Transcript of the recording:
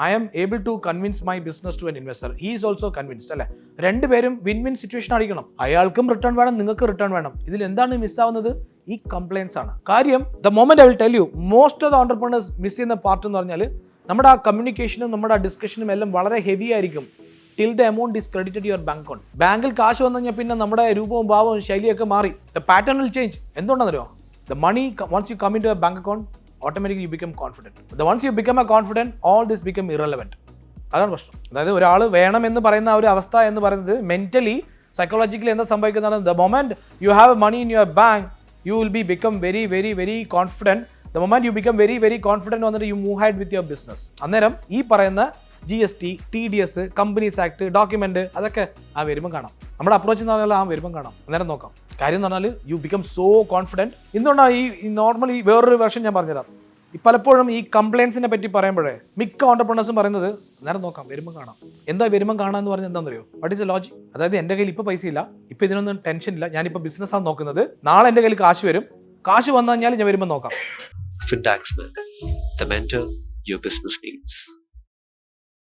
I am able to convince my business to an investor he is also convinced അല്ലേ? രണ്ടുപേരും win win situation അടിക്കണം അയാൾക്കും return വേണം നിങ്ങൾക്ക് റിട്ടേൺ വേണം. ഇതിൽ എന്താണ് മിസ്സാവുന്നത് ഈ കംപ്ലയിൻസ് ആണ്. കാര്യം the moment I will tell you most of the entrepreneurs miss ചെയ്യുന്ന പാർട്ട് എന്ന് പറഞ്ഞാൽ നമ്മുടെ ആ കമ്മ്യൂണിക്കേഷനും നമ്മുടെ ആ ഡിസ്കഷനും എല്ലാം വളരെ ഹെവി ആയിരിക്കും. Till the amount is credited your bank account ബാങ്കിൽ കാശ് വന്നു കഴിഞ്ഞാൽ പിന്നെ നമ്മുടെ രൂപവും ഭാവവും ശൈലിയൊക്കെ മാറി. The pattern will change എന്തുകൊണ്ടാണെന്നറിയോ? The money once you come into a bank account automatically you become confident the once you become a confident all this become irrelevant അതാണ് പ്രശ്നം. അതായത് ഒരാൾ വേണമെന്ന് പറയുന്ന ഒരു അവസ്ഥ എന്ന് പറയുന്നത് മെന്റലി സൈക്കോളജിക്കലി എന്താ സംഭവിക്കുന്നതാണ്? The moment you have money in your bank you will be become very very very confident the moment you become very very confident വന്നിട്ട് you move hide with your business അന്നേരം ഈ പറയുന്ന G S T T D S companies act document അതൊക്കെ ആ വരുമ്പം കാണാം. നമ്മുടെ approach എന്ന് പറഞ്ഞാൽ ആ വരുമ്പം കാണാം. അന്നേരം നോക്കാം. കാര്യം എന്ന് പറഞ്ഞാൽ യു ബിക്കം സോ കോൺഫിഡന്റ് എന്തുകൊണ്ടാണ് ഈ നോർമലി വേറൊരു വേർഷൻ ഞാൻ പറഞ്ഞുതരാം. പലപ്പോഴും ഈ കംപ്ലയിൻസിനെ പറ്റി പറയുമ്പോഴേ മിക്ക ഓണ്ടർപ്രണേഴ്സും പറയുന്നത് നേരം നോക്കാം വരുമ്പോൾ കാണാം. എന്താ വരുമ്പോൾ കാണാം എന്ന് പറഞ്ഞാൽ എന്താണെന്നറിയോ? വാട്ട് ഇസ് എ ലോജിക് അതായത് എന്റെ കയ്യിൽ ഇപ്പോൾ പൈസ ഇല്ല ഇപ്പോൾ ഇതിനൊന്നും ടെൻഷൻ ഇല്ല ഞാനിപ്പോൾ ബിസിനസ്സാണ് നോക്കുന്നത്. നാളെ എന്റെ കയ്യിൽ കാശ് വരും. കാശ് വന്നു കഴിഞ്ഞാൽ ഞാൻ വരുമ്പോൾ നോക്കാം. The mentor your business needs.